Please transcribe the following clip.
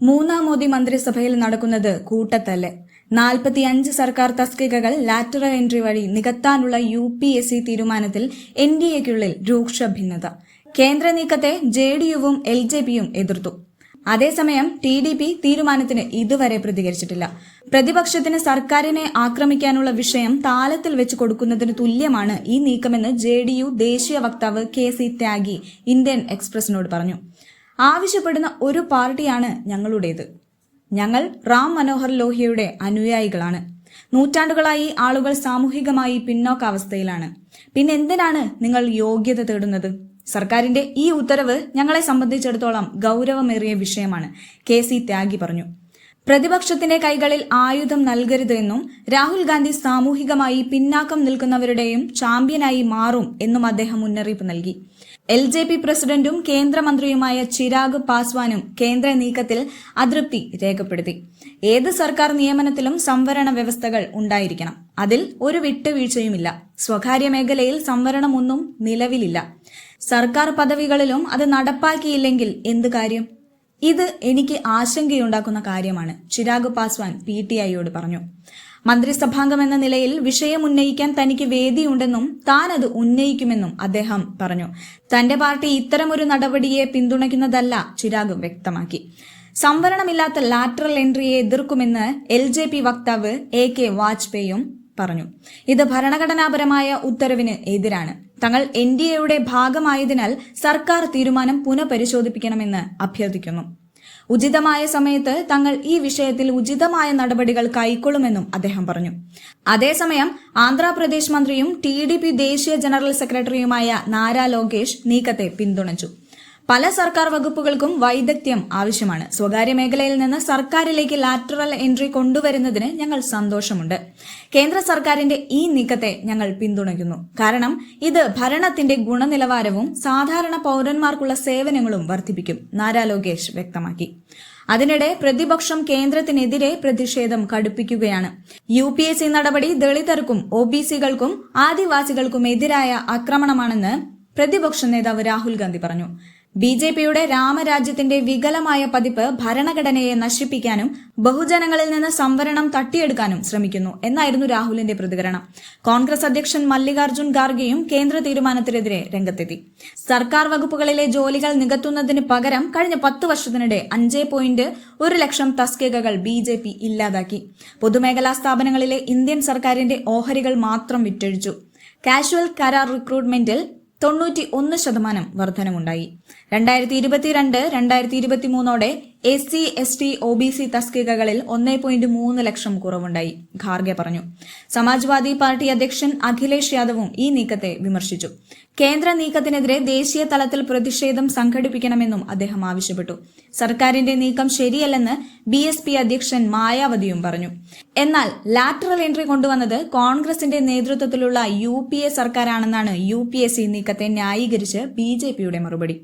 മൂന്നാം മോദി മന്ത്രിസഭയിൽ നടക്കുന്നത് കൂട്ടത്തല്ല്. നാൽപ്പത്തിയഞ്ച് സർക്കാർ തസ്തികകൾ ലാറ്ററൽ എൻട്രി വഴി നികത്താനുള്ള യു പി എസ് സി തീരുമാനത്തിൽ എൻ ഡി എക്കുള്ളിൽ രൂക്ഷ ഭിന്നത. കേന്ദ്ര നീക്കത്തെ ജെ ഡി യുവും എൽ ജെ പിയും എതിർത്തു. അതേസമയം ടി ഡി പി തീരുമാനത്തിന് ഇതുവരെ പ്രതികരിച്ചിട്ടില്ല. പ്രതിപക്ഷത്തിന് സർക്കാരിനെ ആക്രമിക്കാനുള്ള വിഷയം താലത്തിൽ വെച്ച് കൊടുക്കുന്നതിന് തുല്യമാണ് ഈ നീക്കമെന്ന് ജെ ദേശീയ വക്താവ് കെ സി ത്യാഗി ഇന്ത്യൻ എക്സ്പ്രസിനോട് പറഞ്ഞു. ആവശ്യപ്പെടുന്ന ഒരു പാർട്ടിയാണ് ഞങ്ങളുടേത്. ഞങ്ങൾ റാം മനോഹർ ലോഹിയയുടെ അനുയായികളാണ്. നൂറ്റാണ്ടുകളായി ആളുകൾ സാമൂഹികമായി പിന്നോക്കാവസ്ഥയിലാണ്. പിന്നെ എന്തിനാണ് നിങ്ങൾ യോഗ്യത തേടുന്നത്? സർക്കാരിന്റെ ഈ ഉത്തരവ് ഞങ്ങളെ സംബന്ധിച്ചിടത്തോളം ഗൗരവമേറിയ വിഷയമാണ് കെ സി ത്യാഗി പറഞ്ഞു. പ്രതിപക്ഷത്തിന്റെ കൈകളിൽ ആയുധം നൽകരുത് എന്നും രാഹുൽ ഗാന്ധി സാമൂഹികമായി പിന്നാക്കം നിൽക്കുന്നവരുടെയും ചാമ്പ്യനായി മാറും എന്നും അദ്ദേഹം മുന്നറിയിപ്പ് നൽകി. എൽ ജെ പി പ്രസിഡന്റും കേന്ദ്രമന്ത്രിയുമായ ചിരാഗ് പാസ്വാനും കേന്ദ്ര നീക്കത്തിൽ അതൃപ്തി രേഖപ്പെടുത്തി. ഏത് സർക്കാർ നിയമനത്തിലും സംവരണ വ്യവസ്ഥകൾ ഉണ്ടായിരിക്കണം. അതിൽ ഒരു വിട്ടുവീഴ്ചയുമില്ല. സ്വകാര്യ മേഖലയിൽ സംവരണമൊന്നും നിലവിലില്ല. സർക്കാർ പദവികളിലും അത് നടപ്പാക്കിയില്ലെങ്കിൽ എന്ത് കാര്യം? ഇത് എനിക്ക് ആശങ്കയുണ്ടാക്കുന്ന കാര്യമാണ് ചിരാഗ് പാസ്വാൻ പി ടി ഐയോട് പറഞ്ഞു. മന്ത്രിസഭാംഗം എന്ന നിലയിൽ വിഷയം ഉന്നയിക്കാൻ തനിക്ക് വേദിയുണ്ടെന്നും താൻ അത് ഉന്നയിക്കുമെന്നും അദ്ദേഹം പറഞ്ഞു. തന്റെ പാർട്ടി ഇത്തരമൊരു നടപടിയെ പിന്തുണയ്ക്കുന്നതല്ല ചിരാഗ് വ്യക്തമാക്കി. സംവരണമില്ലാത്ത ലാറ്ററൽ എൻട്രിയെ എതിർക്കുമെന്ന് എൽ ജെ പി വക്താവ് എ കെ വാജ്പേയും പറഞ്ഞു. ഇത് ഭരണഘടനാപരമായ ഉത്തരവിന് എതിരാണ്. തങ്ങൾ എൻ ഡി എയുടെ ഭാഗമായതിനാൽ സർക്കാർ തീരുമാനം പുനഃപരിശോധിപ്പിക്കണമെന്ന് അഭ്യർത്ഥിക്കുന്നു. ഉചിതമായ സമയത്ത് തങ്ങൾ ഈ വിഷയത്തിൽ ഉചിതമായ നടപടികൾ കൈക്കൊള്ളുമെന്നും അദ്ദേഹം പറഞ്ഞു. അതേസമയം ആന്ധ്രാപ്രദേശ് മന്ത്രിയും ടി ദേശീയ ജനറൽ സെക്രട്ടറിയുമായ നാരാ ലോകേഷ് നീക്കത്തെ പിന്തുണച്ചു. പല സർക്കാർ വകുപ്പുകൾക്കും വൈദഗ്ധ്യം ആവശ്യമാണ്. സ്വകാര്യ മേഖലയിൽ നിന്ന് സർക്കാരിലേക്ക് ലാറ്ററൽ എൻട്രി കൊണ്ടുവരുന്നതിന് ഞങ്ങൾ സന്തോഷമുണ്ട്. കേന്ദ്ര സർക്കാരിന്റെ ഈ നീക്കത്തെ ഞങ്ങൾ പിന്തുണയ്ക്കുന്നു. കാരണം ഇത് ഭരണത്തിന്റെ ഗുണനിലവാരവും സാധാരണ പൗരന്മാർക്കുള്ള സേവനങ്ങളും വർദ്ധിപ്പിക്കും നാരാ ലോകേഷ് വ്യക്തമാക്കി. അതിനിടെ പ്രതിപക്ഷം കേന്ദ്രത്തിനെതിരെ പ്രതിഷേധം കടുപ്പിക്കുകയാണ്. യു പി എസ് സി നടപടി ദളിതർക്കും ഒ ബി സികൾക്കും ആദിവാസികൾക്കും എതിരായ ആക്രമണമാണെന്ന് പ്രതിപക്ഷ നേതാവ് രാഹുൽ ഗാന്ധി പറഞ്ഞു. ബി ജെ പിയുടെ രാമരാജ്യത്തിന്റെ വികലമായ പതിപ്പ് ഭരണഘടനയെ നശിപ്പിക്കാനും ബഹുജനങ്ങളിൽ നിന്ന് സംവരണം തട്ടിയെടുക്കാനും ശ്രമിക്കുന്നു എന്നായിരുന്നു രാഹുലിന്റെ പ്രതികരണം. കോൺഗ്രസ് അധ്യക്ഷൻ മല്ലികാർജുൻ ഖാർഗെയും കേന്ദ്ര തീരുമാനത്തിനെതിരെ രംഗത്തെത്തി. സർക്കാർ വകുപ്പുകളിലെ ജോലികൾ നികത്തുന്നതിന് പകരം കഴിഞ്ഞ പത്ത് വർഷത്തിനിടെ അഞ്ച് പോയിന്റ് ഒരു ലക്ഷം തസ്തികകൾ ബി ജെ പി ഇല്ലാതാക്കി. പൊതുമേഖലാ സ്ഥാപനങ്ങളിലെ ഇന്ത്യൻ സർക്കാരിന്റെ ഓഹരികൾ മാത്രം വിറ്റഴിച്ചു. കാഷ്വൽ കരാർ റിക്രൂട്ട്മെന്റിൽ തൊണ്ണൂറ്റി ഒന്ന് ശതമാനം വർധനമുണ്ടായി. രണ്ടായിരത്തി ഇരുപത്തിരണ്ട് രണ്ടായിരത്തി ഇരുപത്തി മൂന്നോടെ S C S T O B C തസ്തികകളിൽ ഒന്നേ പോയിന്റ് മൂന്ന് ലക്ഷം കുറവുണ്ടായി ഖാർഗെ പറഞ്ഞു. സമാജ്വാദി പാർട്ടി അധ്യക്ഷൻ അഖിലേഷ് യാദവും ഈ നീക്കത്തെ വിമർശിച്ചു. കേന്ദ്ര നീക്കത്തിനെതിരെ ദേശീയ തലത്തിൽ പ്രതിഷേധം സംഘടിപ്പിക്കണമെന്നും അദ്ദേഹം ആവശ്യപ്പെട്ടു. സർക്കാരിന്റെ നീക്കം ശരിയല്ലെന്ന് ബി എസ് പി അധ്യക്ഷൻ മായാവതിയും പറഞ്ഞു. എന്നാൽ ലാറ്ററൽ എൻട്രി കൊണ്ടുവന്നത് കോൺഗ്രസിന്റെ നേതൃത്വത്തിലുള്ള യു പി എ സർക്കാരാണെന്നാണ് യു പി എസ് സി നീക്കത്തെ ന്യായീകരിച്ച് ബി ജെ പിയുടെ മറുപടി.